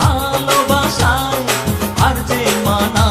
ভালোবাসায় আর যে মানা